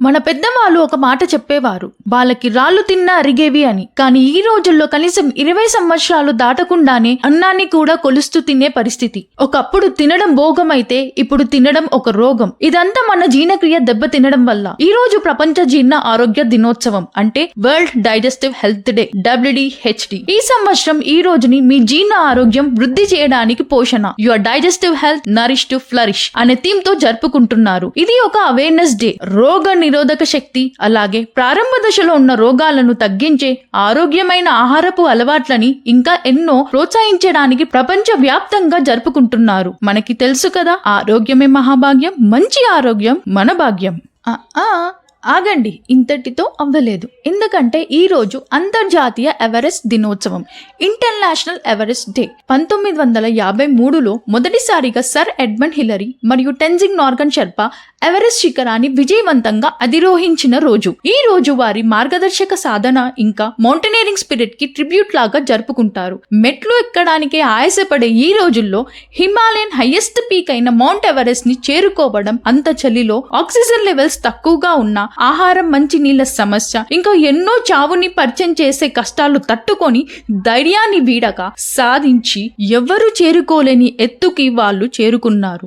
మన పెద్దవాళ్ళు ఒక మాట చెప్పేవారు వాళ్ళకి రాళ్ళు తిన్నా అరిగేవి అని. కానీ ఈ రోజుల్లో కనీసం ఇరవై సంవత్సరాలు దాటకుండానే అన్నాన్ని కూడా కొలుస్తూ తినే పరిస్థితి. ఒకప్పుడు తినడం భోగమైతే ఇప్పుడు తినడం ఒక రోగం. ఇదంతా మన జీర్ణక్రియ దెబ్బ తినడం వల్ల. ఈ రోజు ప్రపంచ జీర్ణ ఆరోగ్య దినోత్సవం అంటే world digestive health day WDHD ఈ సంవత్సరం ఈ రోజుని మీ జీర్ణ ఆరోగ్యం వృద్ధి చేయడానికి పోషణ. Your digestive health nourish to flourish అనే థీమ్తో జరుపుకుంటున్నారు. ఇది ఒక అవేర్నెస్ డే రోగ నిరోధక శక్తి అలాగే ప్రారంభ దశలో ఉన్న రోగాలను తగ్గించే ఆరోగ్యమైన ఆహారపు అలవాట్లని ఇంకా ఎన్నో ప్రోత్సహించడానికి ప్రపంచ వ్యాప్తంగా జరుపుకుంటున్నారు. మనకి తెలుసు కదా ఆరోగ్యమే మహాభాగ్యం మంచి ఆరోగ్యం మన భాగ్యం. ఆగండి ఇంతటితో అవ్వలేదు. ఎందుకంటే ఈ రోజు అంతర్జాతీయ ఎవరెస్ట్ దినోత్సవం ఇంటర్నేషనల్ ఎవరెస్ట్ డే. పంతొమ్మిది వందల యాభై మూడులో మొదటిసారిగా సర్ ఎడ్మండ్ హిలరీ మరియు టెన్జింగ్ నార్గన్ షెర్పా ఎవరెస్ట్ శిఖరాన్ని విజయవంతంగా అధిరోహించిన రోజు. ఈ రోజు వారి మార్గదర్శక సాధన ఇంకా మౌంటైనరింగ్ స్పిరిట్కి ట్రిబ్యూట్ లాగా జరుపుకుంటారు. మెట్లు ఎక్కడానికే ఆయాసపడే ఈ రోజుల్లో హిమాలయన్ హైయెస్ట్ పీక్ అయిన మౌంట్ ఎవరెస్ట్ని చేరుకోవడం అంత చలిలో ఆక్సిజన్ లెవెల్స్ తక్కువగా ఉన్న ఆహారం మంచి నీళ్ళ సమస్య. ఇంకా ఎన్నో చావుని పరిచయం చేసే కష్టాలు తట్టుకొని ధైర్యాన్ని వీడక సాధించి ఎవ్వరూ చేరుకోలేని ఎత్తుకి వాళ్ళు చేరుకున్నారు.